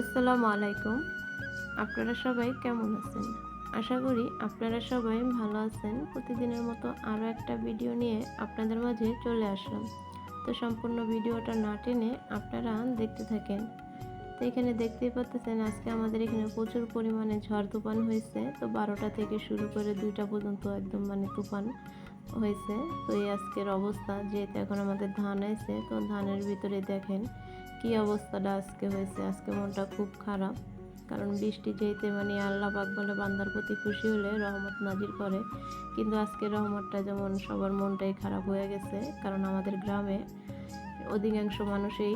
আসসালামু আলাইকুম। আপনারা সবাই কেমন আছেন? আশা করি আপনারা সবাই ভালো আছেন। প্রতিদিনের মতো আরও একটা ভিডিও নিয়ে আপনাদের মাঝে চলে আসলাম। তো সম্পূর্ণ ভিডিওটা না টেনে আপনারা দেখতে থাকেন। তো এখানে দেখতেই পাচ্ছেন আজকে আমাদের এখানে প্রচুর পরিমাণে ঝড় তুফান হয়েছে। তো বারোটা থেকে শুরু করে দুইটা পর্যন্ত একদম মানে তুফান। হয়েছে। তো এই আজকের অবস্থা, যেহেতু এখন আমাদের ধান আছে তো ধানের ভিতরে দেখেন কি অবস্থাটা আজকে হয়েছে। আজকে মনটা খুব খারাপ, কারণ বৃষ্টি যেতে মানে আল্লাহ পাক বলে, বান্দার প্রতি খুশি হলে রহমত নাজির করে। কিন্তু আজকে রহমতটা যেমন সবার মনটাই খারাপ হয়ে গেছে, কারণ আমাদের গ্রামে অধিকাংশ মানুষই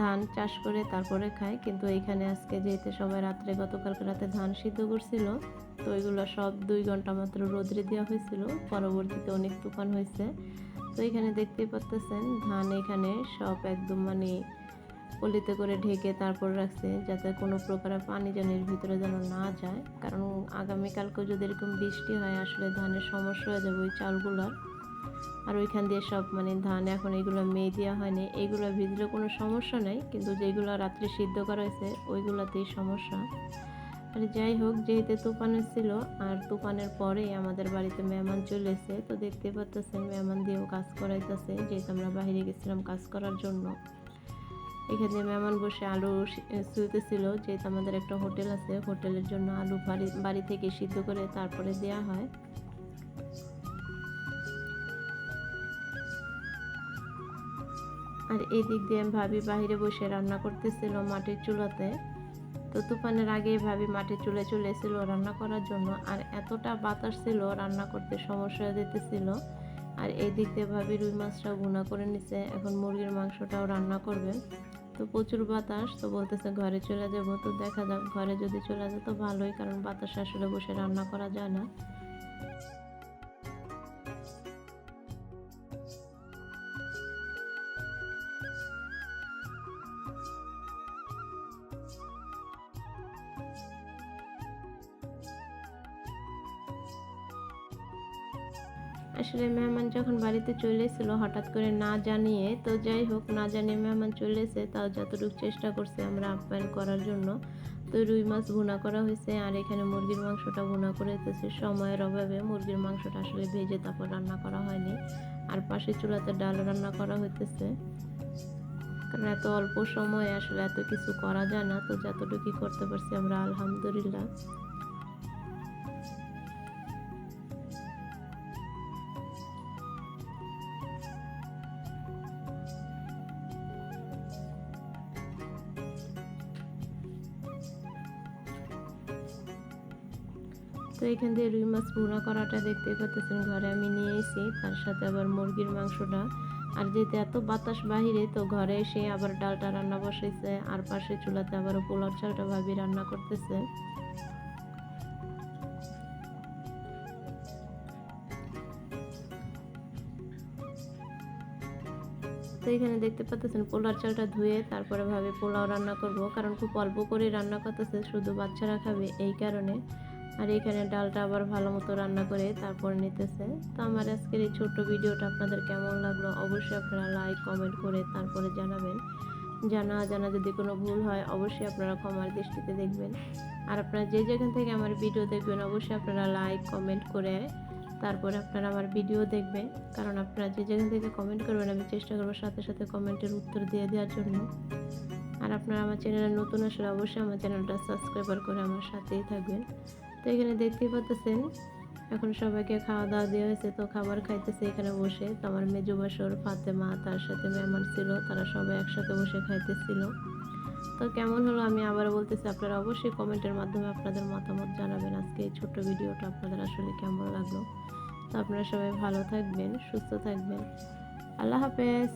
ধান চাষ করে তারপরে খায়। কিন্তু এইখানে আজকে যেহেতু সবাই রাত্রে, গতকালকে রাতে ধান সিদ্ধ করছিল, তো ওইগুলো সব দুই ঘণ্টা মাত্র রোদ্রে দেওয়া হয়েছিল। পরবর্তীতে অনেক তুফান হয়েছে। তো এখানে দেখতে পাচ্তেছেন ধান এখানে সব একদম মানে পলিতে করে ঢেকে তারপর রাখছে, যাতে কোনো প্রকারের পানি যেন এর ভিতরে যেন না যায়। কারণ আগামীকালকেও যদি এরকম বৃষ্টি হয়, আসলে ধানের সমস্যা হয়ে যাবে ওই চালগুলোর। আর ওইখান দিয়ে সব মানে ধান এখন এগুলো মেয়ে দেওয়া হয়নি। এইগুলো ভিজলে কোনো সমস্যা নাই, কিন্তু যেগুলো রাত্রে সিদ্ধ করা হয়েছে, ওইগুলোতেই সমস্যা। আর যাই হোক, যেহেতু তুফান ছিল, আর তুফানের পরেই আমাদের বাড়িতে মেহমান চলে এসে তো দেখতে পাচ্ছেন মেহমান দিয়েও কাজ করাইতেছে, যেহেতু আমরা বাইরে গেছিলাম কাজ করার জন্য। এখানে মেহমান বসে আলু শুইতেছিল যেহেতু আমাদের একটা হোটেল আছে, হোটেলের জন্য আলু বাড়ি বাড়ি থেকে সিদ্ধ করে তারপরে দেওয়া হয়। আর এদিক দিক দিয়ে ভাবি বাহিরে বসে রান্না করতেছিল মাটির চুলাতে। তো তুফানের আগে ভাবি মাটির চুলে চলে এসেছিল রান্না করার জন্য। আর এতটা বাতাস ছিল, রান্না করতে সমস্যা যেতেছিল। আর এই দিক দিয়ে ভাবি রুই মাছটাও গুঁড়া করে নিছে। এখন মুরগির মাংসটাও রান্না করবে। তো প্রচুর বাতাস, তো বলতেছে ঘরে চলে যাব। তো দেখা যাক, ঘরে যদি চলে যায় তো ভালোই, কারণ বাতাস আসলে বসে রান্না করা যায় না। আসলে মেহমান যখন বাড়িতে চলে এসেছিল হঠাৎ করে না জানিয়ে, তো যাই হোক, না জানিয়ে মেহমান চলে এসে তাও যতটুকু চেষ্টা করছে আমরা আপ্যায়ন করার জন্য। তো রুই মাছ ভুনা করা হয়েছে আর এখানে মুরগির মাংসটা ভুনা করে দিতেছে। সময়ের অভাবে মুরগির মাংসটা আসলে ভেজে তারপর রান্না করা হয়নি। আর পাশে চুলাতে ডাল রান্না করা হইতেছে। কারণ এত অল্প সময়ে আসলে এত কিছু করা যায় না। তো যতটুকু করতে পারছি আমরা আলহামদুলিল্লাহ। তো এখান দিয়ে রুই মাছ ভুনা করাটা দেখতে পাচ্ছেন ঘরে আমি নিয়ে এসেছি। তার সাথে আবার মুরগির মাংসটা। আর যেহেতু এত বাতাস বাহিরে, তো ঘরে এসে আবার ডালটা রান্না বসাইছে। আর পাশে চুলাতে আবার পোলার চালটা ভাবি রান্না করতেছে। তো এখানে দেখতে পাচ্ছেন পোলার চালটা ধুয়ে তারপরে ভাবে পোলাও রান্না করব। কারণ খুব অল্প করে রান্না করতেছে, শুধু বাচ্চারা খাবে এই কারণে। আর এখানে ডালটা আবার ভালো মতো রান্না করে তারপর নিতেছে। তো আমার আজকের এই ছোট্ট ভিডিওটা আপনাদের কেমন লাগল অবশ্যই আপনারা লাইক কমেন্ট করে তারপরে জানাবেন। জানা জানা যদি কোনো ভুল হয়, অবশ্যই আপনারা ক্ষমার দৃষ্টিতে দেখবেন। আর আপনারা যে যেখান থেকে আমার ভিডিও দেখবেন, অবশ্যই আপনারা লাইক কমেন্ট করে তারপরে আপনারা আমার ভিডিও দেখবেন। কারণ আপনারা যে যেখান থেকে কমেন্ট করবেন, আমি চেষ্টা করব সাথে সাথে কমেন্টের উত্তর দিয়ে দেওয়ার জন্য। আর আপনারা আমার চ্যানেলে নতুন আসলে অবশ্যই আমার চ্যানেলটা সাবস্ক্রাইবার করে আমার সাথেই থাকবেন। তো এখানে দেখতেই পাচ্ছেন এখন সবাইকে খাওয়া দাওয়া দেওয়া হয়েছে, তো খাবার খাইতেছে এখানে বসে। তো আমার মেজু বাসর ফাতেমা, তার সাথে মেহমান ছিল, তারা সবাই একসাথে বসে খাইতেছিল। তো কেমন হলো আমি আবার বলতেছি, আপনারা অবশ্যই কমেন্টের মাধ্যমে আপনাদের মতামত জানাবেন। আজকে এই ছোট্ট ভিডিওটা আপনাদের আসলে কেমন লাগল? তো আপনারা সবাই ভালো থাকবেন, সুস্থ থাকবেন। আল্লাহ হাফেজ।